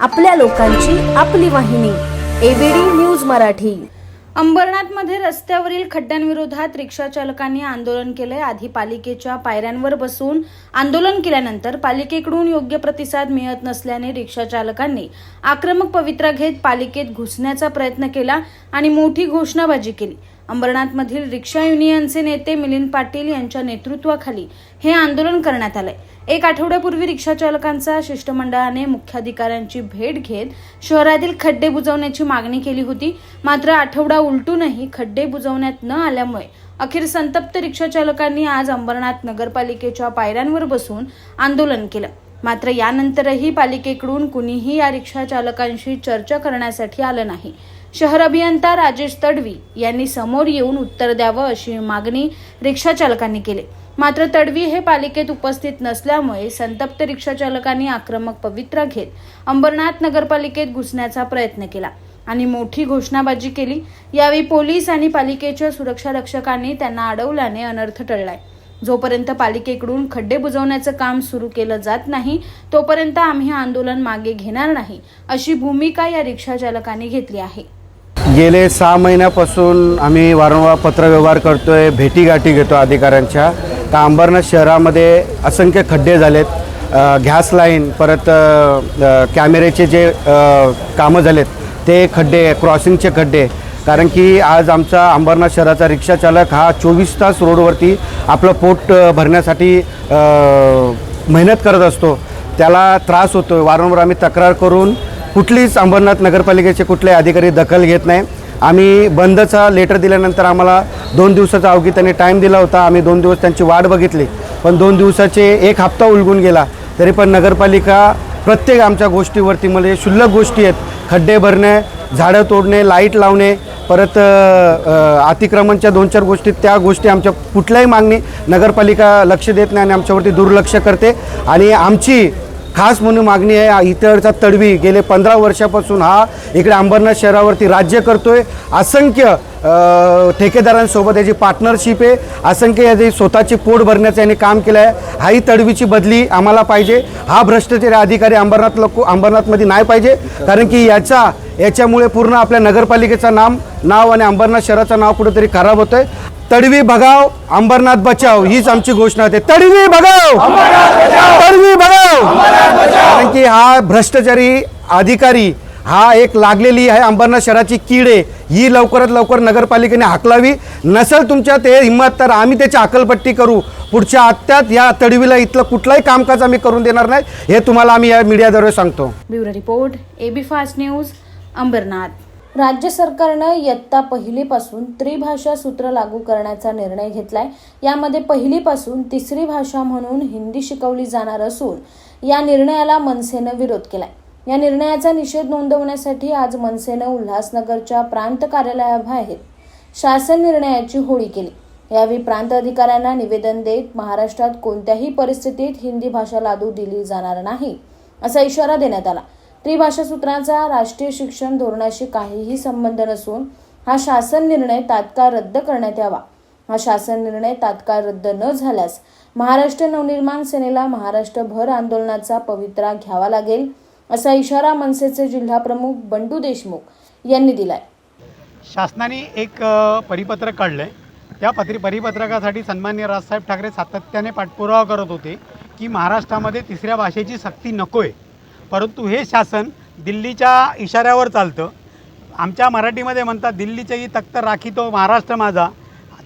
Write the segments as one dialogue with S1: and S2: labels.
S1: आपल्या लोकांची आपली वाहिनी एबीडी न्यूज मराठी.
S2: अंबरनाथमध्ये रस्त्यावरील खड्ड्यांविरोधात रिक्षा चालकांनी आंदोलन केलंय आधी पालिकेच्या पायऱ्यांवर बसून आंदोलन केल्यानंतर पालिकेकडून योग्य प्रतिसाद मिळत नसल्याने रिक्षा चालकांनी आक्रमक पवित्रा घेत पालिकेत घुसण्याचा प्रयत्न केला आणि मोठी घोषणाबाजी केली. अंबरनाथमधील रिक्षा युनियनचे नेते मिलिंद पाटील यांच्या नेतृत्वाखाली हे आंदोलन करण्यात आलंय. एक आठवड्यापूर्वी रिक्षा चालकांचा शिष्टमंडळाने मुख्याधिकाऱ्यांची भेट घेत शहरातील खड्डे बुजवण्याची मागणी केली होती. मात्र आठवडा उलटूनही खड्डे बुजवण्यात न आल्यामुळे अखेर संतप्त रिक्षा चालकांनी आज अंबरनाथ नगरपालिकेच्या पायऱ्यांवर बसून आंदोलन केलं. मात्र यानंतरही पालिकेकडून कुणीही या रिक्षा चालकांशी चर्चा करण्यासाठी आलं नाही. शहर अभियंता राजेश तडवी यांनी समोर येऊन उत्तर द्यावं अशी मागणी रिक्षा चालकांनी केली. मात्र तडवी हे पालिकेत उपस्थित नसल्यामुळे संतप्त रिक्षा चालकांनी आक्रमक पवित्रा घेत अंबरनाथ नगरपालिकेत घुसण्याचा प्रयत्न केला आणि मोठी घोषणाबाजी केली. यावेळी पोलीस आणि पालिकेच्या सुरक्षा रक्षकांनी त्यांना अडवल्याने अनर्थ टळलाय. जोपर्यंत पालिकेकडून खड्डे बुजवण्याचं काम सुरू केलं जात नाही तोपर्यंत आम्ही आंदोलन मागे घेणार नाही अशी भूमिका या रिक्षा चालकांनी घेतली आहे.
S3: गेले सहा महिन्यापासून आम्ही वारंवार पत्रव्यवहार करतो आहे भेटीगाठी घेतो अधिकाऱ्यांच्या. तर अंबरनाथ शहरामध्ये असंख्य खड्डे झालेत. अ, गॅस लाईन परत कॅमेऱ्याचे जे कामं झालेत ते खड्डे क्रॉसिंगचे खड्डे. कारण की आज आमचा अंबरनाथ शहराचा रिक्षाचालक हा चोवीस तास रोडवरती आपलं पोट भरण्यासाठी मेहनत करत असतो. त्याला त्रास होतो वारंवार आम्ही तक्रार करून कुठलीच अंबरनाथ नगरपालिकेचे कुठले अधिकारी दखल घेत नाही. आम्ही बंदचा लेटर दिल्यानंतर आम्हाला दोन दिवसाचा अवघी त्यांनी टाईम दिला होता. आम्ही दोन दिवस त्यांची वाट बघितली. पण दोन दिवसाचे एक हप्ता उलगून गेला. तरी पण नगरपालिका प्रत्येक आमच्या गोष्टीवरती म्हणजे क्षुल्लक गोष्टी आहेत. खड्डे भरणे झाडं तोडणे लाइट लावणे परत अतिक्रमणच्या दोन चार गोष्टी त्या गोष्टी आमच्या कुठल्याही मागणी नगरपालिका लक्ष देत नाही आणि आमच्यावरती दुर्लक्ष करते. आणि आमची खास म्हणून मागणी आहे इतरचा तडवी गेले पंधरा वर्षापासून हा इकडे अंबरनाथ शहरावरती राज्य करतोय. असंख्य ठेकेदारांसोबत याची पार्टनरशिप आहे. असंख्य याची स्वतःची पोट भरण्याचं यांनी काम केलं आहे हाही तडवीची बदली आम्हाला पाहिजे. हा भ्रष्टाचारी अधिकारी अंबरनाथ लोक अंबरनाथमध्ये नाही पाहिजे. कारण की याचा याच्यामुळे पूर्ण आपल्या नगरपालिकेचं नाम नाव आणि अंबरनाथ शहराचं नाव कुठेतरी खराब होतं आहे तडवी भगाव अंबरनाथ बचाव हीच आमची घोषणा होते. तडवी भगाव तडवी भगाव कारण की हा भ्रष्टाचारी अधिकारी हा एक लागलेली आहे अंबरनाथ शहराची कीड आहे ही लवकरात लवकर नगरपालिकेने हाकलावी. नसेल तुमच्यात हे हिंमत तर आम्ही त्याची अकलपट्टी करू. पुढच्या आत्यात या तडवीला इथलं कुठलाही कामकाज आम्ही करून देणार नाही हे तुम्हाला आम्ही या मीडियाद्वारे सांगतो.
S2: Bureau report AB fast news Ambernath. राज्य सरकारनं इयत्ता पहिलीपासून त्रिभाषा सूत्र लागू करण्याचा निर्णय घेतलाय. यामध्ये पहिलीपासून तिसरी भाषा म्हणून हिंदी शिकवली जाणार असून या निर्णयाला मनसेनं विरोध केलाय. या निर्णयाचा निषेध नोंदवण्यासाठी आज मनसेनं उल्हासनगरच्या प्रांत कार्यालयाबाहेर शासन निर्णयाची होळी केली. यावेळी प्रांत अधिकाऱ्यांना निवेदन देत महाराष्ट्रात कोणत्याही परिस्थितीत हिंदी भाषा लादू दिली जाणार नाही असा इशारा देण्यात आला. त्रिभाषा सूत्राचा राष्ट्रीय शिक्षण धोरणाशी काहीही संबंध नसून हा शासन निर्णय तात्काळ रद्द करण्यात यावा. हा शासन निर्णय तात्काळ रद्द न झाल्यास महाराष्ट्र नवनिर्माण सेनेला महाराष्ट्रभर आंदोलनाचा पवित्रा घ्यावा लागेल असा इशारा मनसेचे जिल्हाप्रमुख बंडू देशमुख यांनी दिलाय.
S4: शासनाने एक परिपत्रक काढलं आहे त्या पत्री परिपत्रकासाठी सन्मान्य राजसाहेब ठाकरे सातत्याने पाठपुरावा करत होते की महाराष्ट्रामध्ये तिसऱ्या भाषेची सक्ती नको आहे परंतु हे शासन दिल्लीच्या इशाऱ्यावर चालतं. आमच्या मराठीमध्ये म्हणतात दिल्लीच्याही तख्त राखी तो महाराष्ट्र माझा.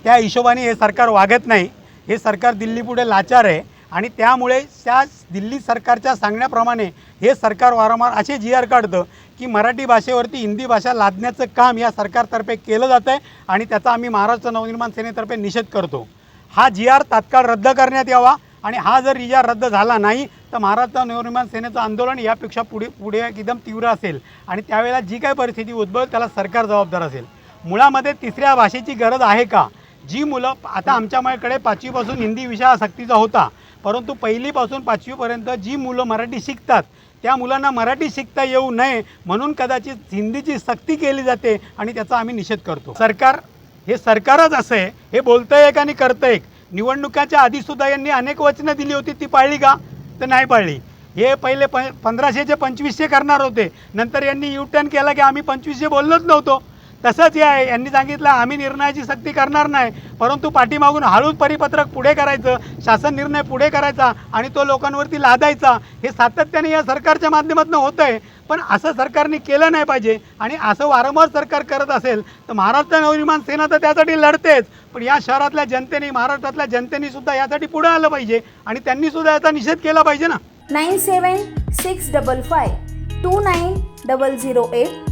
S4: त्या हिशोबाने हे सरकार वागत नाही. हे सरकार दिल्लीपुढे लाचार आहे आणि त्यामुळे त्या दिल्ली सरकारच्या सांगण्याप्रमाणे हे सरकार वारंवार असे जी आर काढतं की मराठी भाषेवरती हिंदी भाषा लादण्याचं काम या सरकारतर्फे केलं जातं आहे आणि त्याचा आम्ही महाराष्ट्र नवनिर्माण सेनेतर्फे निषेध करतो. हा जी आर तात्काळ रद्द करण्यात यावा. आणि हा जर रिजा रद्द झाला नाही तर महाराष्ट्र नवनिर्माण सेनेचं आंदोलन यापेक्षा पुढे पुढे एकदम तीव्र असेल. आणि त्यावेळेला जी काही परिस्थिती उद्भवेल त्याला सरकार जबाबदार असेल. मुळामध्ये तिसऱ्या भाषेची गरज आहे का? जी मुलं आता आमच्याकडे पाचवीपासून हिंदी विषय हा सक्तीचा होता परंतु पहिलीपासून पाचवीपर्यंत जी मुलं मराठी शिकतात त्या मुलांना मराठी शिकता येऊ नये म्हणून कदाचित हिंदीची सक्ती केली जाते आणि त्याचा आम्ही निषेध करतो. सरकार हे सरकारच असं आहे हे बोलतं एक आणि करतं एक. निवडणुकाच्या आधीसुद्धा यांनी अनेक वचनं दिली होती ती पाळली का? तर नाही पाळली. हे पहिले प पंधराशेचे पंचवीसशे करणार होते. नंतर यांनी यू टर्न केला की आम्ही पंचवीसशे बोललोच नव्हतो. तसंच हे आहे यांनी सांगितलं आम्ही निर्णयाची सक्ती करणार नाही परंतु पाठीमागून हळूच परिपत्रक पुढे करायचं शासन निर्णय पुढे करायचा आणि तो लोकांवरती लादायचा हे सातत्याने या सरकारच्या माध्यमातून होतं आहे पण असं सरकारने केलं नाही पाहिजे आणि असं वारंवार सरकार करत असेल तर महाराष्ट्र नवनिर्माण सेना तर त्यासाठी लढतेच पण या शहरातल्या जनतेने महाराष्ट्रातल्या जनतेने सुद्धा यासाठी पुढे आलं पाहिजे आणि त्यांनी सुद्धा याचा निषेध केला पाहिजे ना.
S2: Nine seven six double five two nine double zero eight